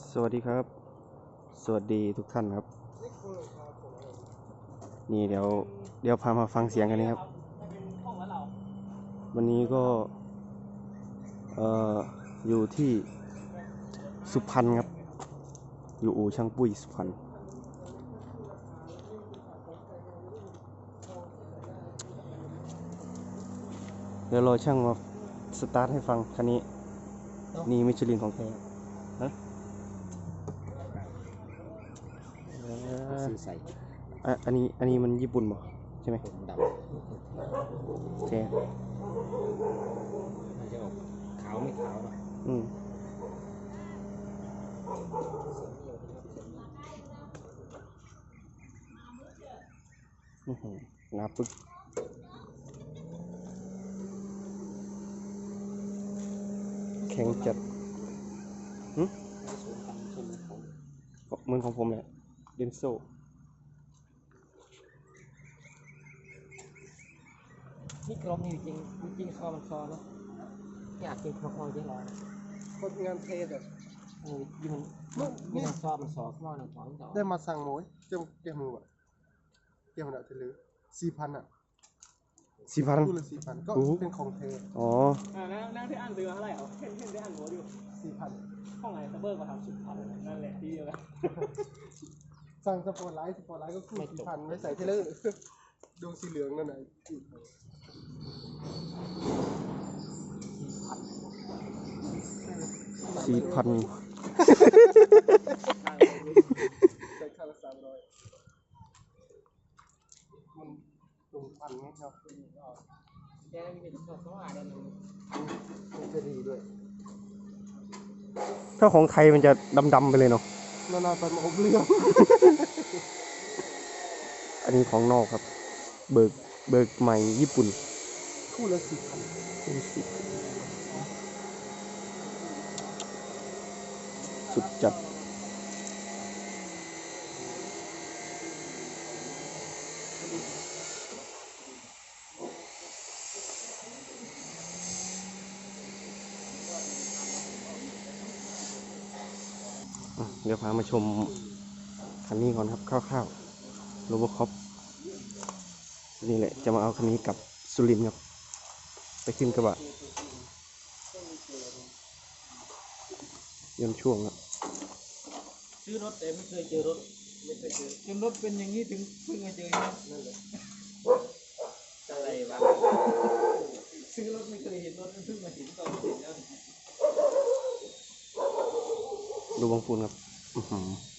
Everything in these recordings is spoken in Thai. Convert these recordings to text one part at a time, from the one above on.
สวัสดีครับ สวัสดีทุกท่านครับ นี่เดี๋ยวเดี๋ยวพามาฟังเสียงกันนะครับ วันนี้ก็เอ่ออยู่ที่สุพรรณครับ อยู่อู่ช่างปุ้ยสุพรรณเดี๋ยวรอช่างมาสตาร์ทให้ฟังคันนี้ นี่มิชลินของแท้ฮะเอ่อซื้อใส่อะอันนี้อันนี้มันญี่ปุ่นบ่ใช่ไหมผมดแท้ำมันจะออกขาวไม่ขาวหรอกอืมอื้อหือหนาปึ๊กแข็งจัดหึก็เหมือนของผมแหละเดนโซ นี่กรมนี่จริงจริงคอมันคอเนาะอยากกินคอคอเยอะร้อยคนงานเทศอะเออยี่มันยี่มันซอมันซอข้างนอกหนึ่งสองสองได้มาสั่งหมูเจ้าเจ้ามืออะเจ้าหน้าที่ลือสี่พันอะสี่พันคู่ละสี่พันก็โอ้โหเป็นของเทอ๋ออ่าแล้วแล้วที่อ่านซื้อมาเท่าไหร่เหรอเห็นเห็นได้อ่านหัวอยู่สี่พันห้องไหนซับเบอร์ก็ทำสุดพันนั่นแหละที่เดียวกันสั่งสปอร์ตไลท์สปอร์ตไลท์ก็คู่สี่พันไว้ใส่เทเลอร์ดวงสีเหลืองนั่นน่ะสี่พันใส่ค่าละสามร้อยมันตรงพันไงครับแกมีเป็นซอสอะเดี๋ยวนึงมันจะดีด้วยถ้าของไทยมันจะดำๆไปเลยเนาะนานาตอนมาอบเรื่องอันนี้ของนอกครับ เบิกเบิกใหม่ญี่ปุ่น คู่ละสี่พันสุดจัดเดี๋ยวพามาชมคันนี้ก่อนครับคร่าวๆโรบคอปนี่แหละจะมาเอาคันนี้กับสุรินทร์ครับ ไปขึ้นกระบะยนต์ช่วงครับซื้อรถแต่ไม่เคยเจอรถไม่เคยเจอจนรถเป็นอย่างนี้ถึงเพิ่งมาเจอเนี่ยนั่นแหละอะไรวะซื้อรถไม่เคยเห็นรถเพิ่งมาเห็นตอนเห็นแล้วดูบางปูนครับ อื้อหือ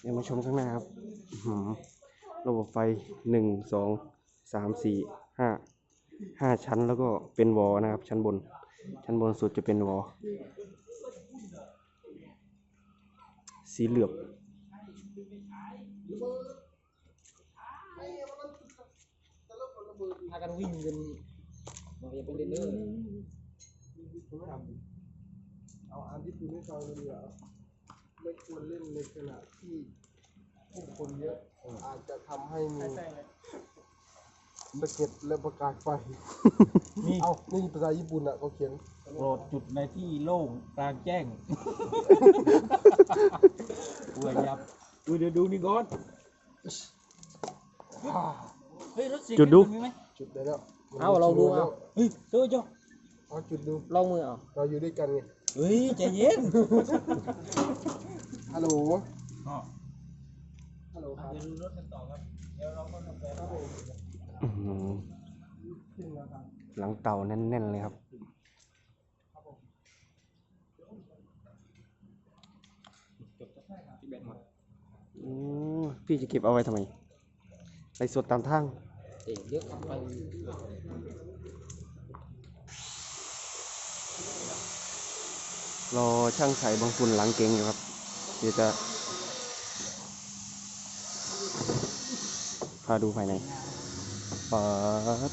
เดี๋ยวมาชมข้างหน้าครับอื้อหือระบบไฟหนึ่งสองสามสี่ห้าห้าชั้นแล้วก็เป็นวอลนะครับ ชั้นบน ชั้นบนสุดจะเป็นวอลสีเหลือบพากันวิ่งกันมาอย่าเป็นเล่นเนอร์เอาอันที่คุณไม่ฟังเลยดีกว่า ไม่ควรเล่นในขณะที่ผู้คนเยอะ อาจจะทำให้มีสะเก็ดและประกายไฟ นี่เอานี่ภาษาญี่ปุ่นอะเขาเขียนโปรดจุดในที่โล่งกลางแจ้งอวยยับดูเดี๋ยวดูนี่ก่อนเฮ้ยรถสีจุดดู มีไหมจุดได้แล้วเอาลองดูเอา เฮ้ยเจ้าเจ้าเอาจุดดู ลองมือเอาเราอยู่ด้วยกันไงเฮ้ยใจเย็น ฮัลโหลอ๋อฮัลโหลครับเดี๋ยวดูรถกันต่อครับเดี๋ยวเราก็ทำไปครับอื้อหือขึ้นแล้วครับหลังเต่าแน่นๆเลยครับอืมพี่จะเก็บเอาไว้ทำไมไปสดตามทางเจ๋งเยอะไปรอช่างใส่บางฝุ่นหลังเก่งอยู่ครับ เดี๋ยวจะพาดูภายในปาด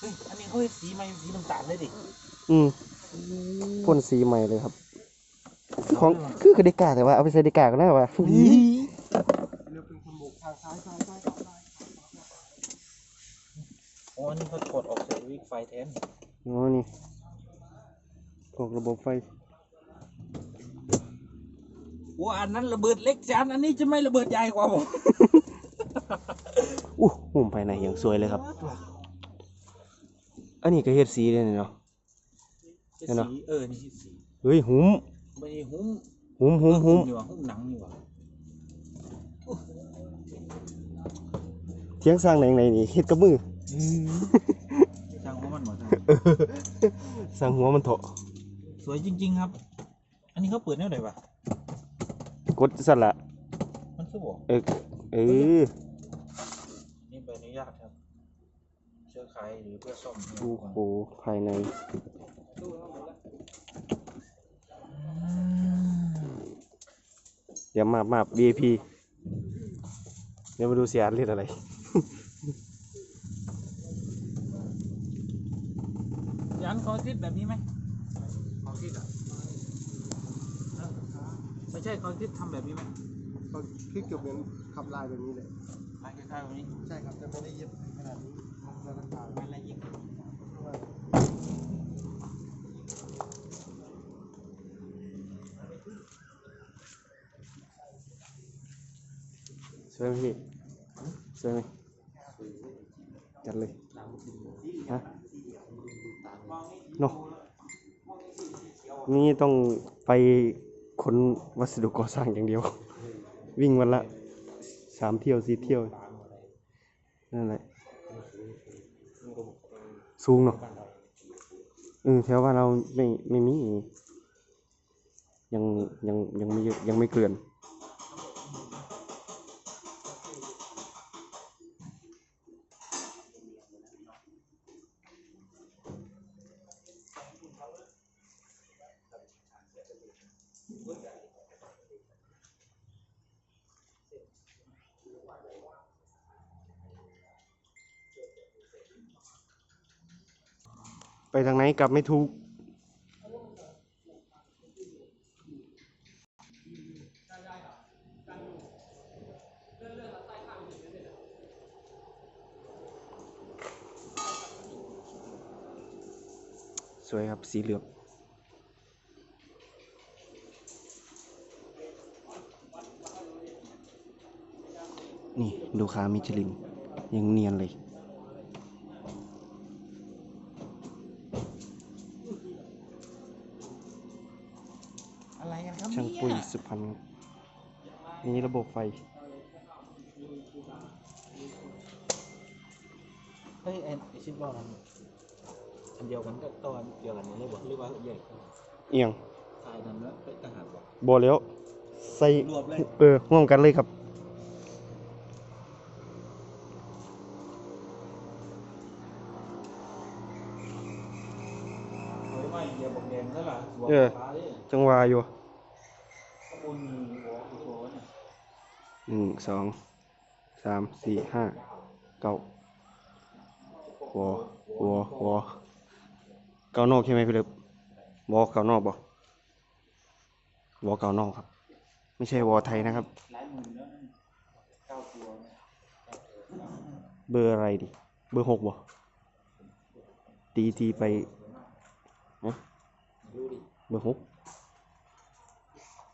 เฮ้ย อันนี้เขาเห็นสีมาสีน้ำตาลเลยดิอืมพ่นสีใหม่เลยครับ ของคือกระดิกาแต่ว่าเอาไปใส่ดิกาก็ได้วะเรือเป็นคนโบกทางซ้ายซ้ายซ้ายซ้าย โอ้อันนี้เขาถอดออกจากวิกไฟแทน อ๋อนี่พวกระบบไฟโอ้อันนั้นระเบิดเล็กจานอันนี้จะไม่ระเบิดใหญ่กว่าผมอู้มุมภายในอย่างสวยเลยครับ อันนี้ก็เฮ็ดสีเลยนี่เนาะเห็นเนอะสีเออนี่สีเฮ้ยหุมไม่ใช่หุ้มหุมหุมหุมนี่หว่าหุ้มหนังนี่หว่าเทียงสร้างไหนไหนนี่เฮ็ดกับมือ สร้างหัวมันเถาะสวยจริง ๆ ครับ อันนี้เขาเปิดแนวไหนวะกดสั่นละมันคือบอกเออเออนี่ใบอนุญาตครับเชื่อใครหรือเพื่อซ่อมเนี่ยโอ้โหภายในเดี๋ยวมามา VIP เดี๋ยวมาดูเสียอาร์ตเล่นอะไร ยันคอนคิดแบบนี้ไหมคอนคิดอะไม่ใช่คอนคิดทำแบบนี้ไหมก็คลิกเกือบเหมือนขับลายแบบนี้เลยลายคล้ายๆแบบนี้ ใช่ครับจะไม่ได้เย็บขนาดนี้แล้วก็ทางไม่ละยิงสวยไหมพี่สวยไหมจัดเลยฮะ เนาะนี่ต้องไปขนวัสดุก่อสร้างอย่างเดียว วิ่งวันละสามเที่ยวสี่เที่ยวนั่นแหละสูงเนาะเออแถวบ้านเราไม่ไม่มียังยังยังไม่ยังไม่เกลื่อน ไปทางไหนกลับไม่ถูก สวยครับสีเหลืองนี่ดูขามิชลินยังเนียนเลย อะไรกันครับช่างปุ้ยสุพรรณครับนี่ระบบไฟ เฮ้ยไอ้ไอ้ชิ้นบอลนั้นอันเดียวกันก็ตอนเดียวกันนี่เลยบอกหรือว่าใหญ่กว่าเอียงทายนั้นแล้วไปทหารบอกบอแล้วใส่รวบเลยเออร่วมกันเลยครับเฮ้ยไม่เดียวบอกแดงแล้วล่ะหัวเออฟ้าดิ จังหวะอยู่ข้างบนมีหัวกูโชว์เนี่ยหนึ่งสองสามสี่ห้าเก้าวอวอวอเก้านอกใช่ไหมพี่เล็บวอเก้านอกบ่วอเก้านอกครับ ไม่ใช่วอไทยนะครับหลายหมื่นแล้วนั่นเก้าตัวเนี่ยเบอร์อะไรดิ เบอร์หกบ่ตีตีไปนะดูดิเบอร์หก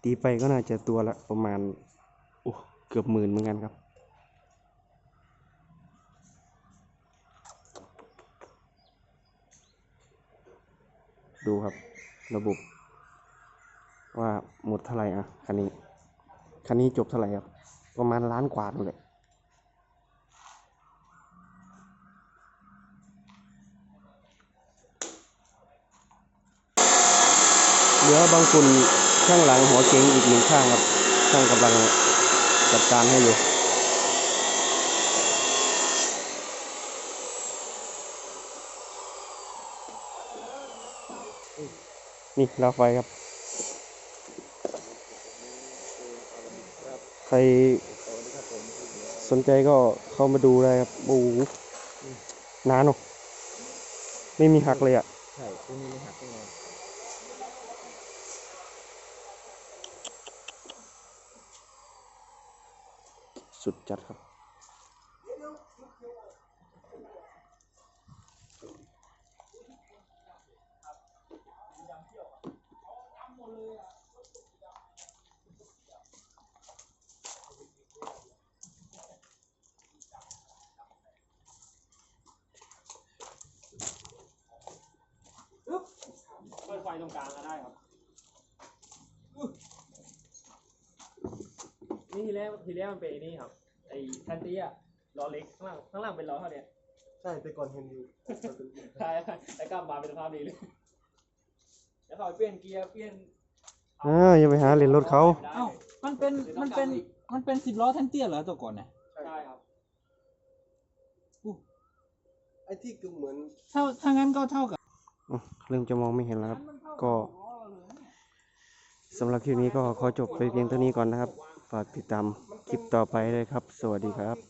ตีไปก็น่าจะตัวละประมาณโอ้เกือบหมื่นเหมือนกันครับ ดูครับระบบ ว่าหมดเท่าไหร่อะคันนี้ คันนี้จบเท่าไหร่ครับ ประมาณล้านกว่านั่นแหละเหลือบางคุณ ข้างหลังหัวเก๋งอีกหนึ่งข้างครับช่างกำลังจัดการให้อยู่นี่ราไฟครับ ใครสนใจก็เข้ามาดูได้ครับโอ้โหนานเนอะไม่มีหักเลยอะ ใช่ตรงนี้ไม่หักแน่น สุดจัดครับเปิดไฟตรงกลางก็ได้ครับ นี่ทีแรกทีแรกมันเป็นไอ้นี่ครับ ไอ้แทนตี้อะล้อเล็กข้างล่างข้างล่างเป็นล้อเท่าเนี้ยใช่แต่ก่อนเห็นอยู่ใช่แต่กลับมาเป็นสภาพนี้เลย แล้วเขาเปลี่ยนเกียร์เปลี่ยนอ่าอย่าไปหาเล่นรถเขาได้เอ้ามันเป็นมันเป็นมันเป็นสิบล้อแทนเตี้ยเหรอตัวก่อนเนี่ยใช่ครับไอ้ที่ก็เหมือนถ้าถ้างั้นก็เท่ากับอะเริ่มจะมองไม่เห็นแล้วครับ ก็สำหรับคลิปนี้ก็ขอจบไปเพียงเท่านี้ก่อนนะครับ ฝากติดตามคลิปต่อไปเลยครับ สวัสดีครับ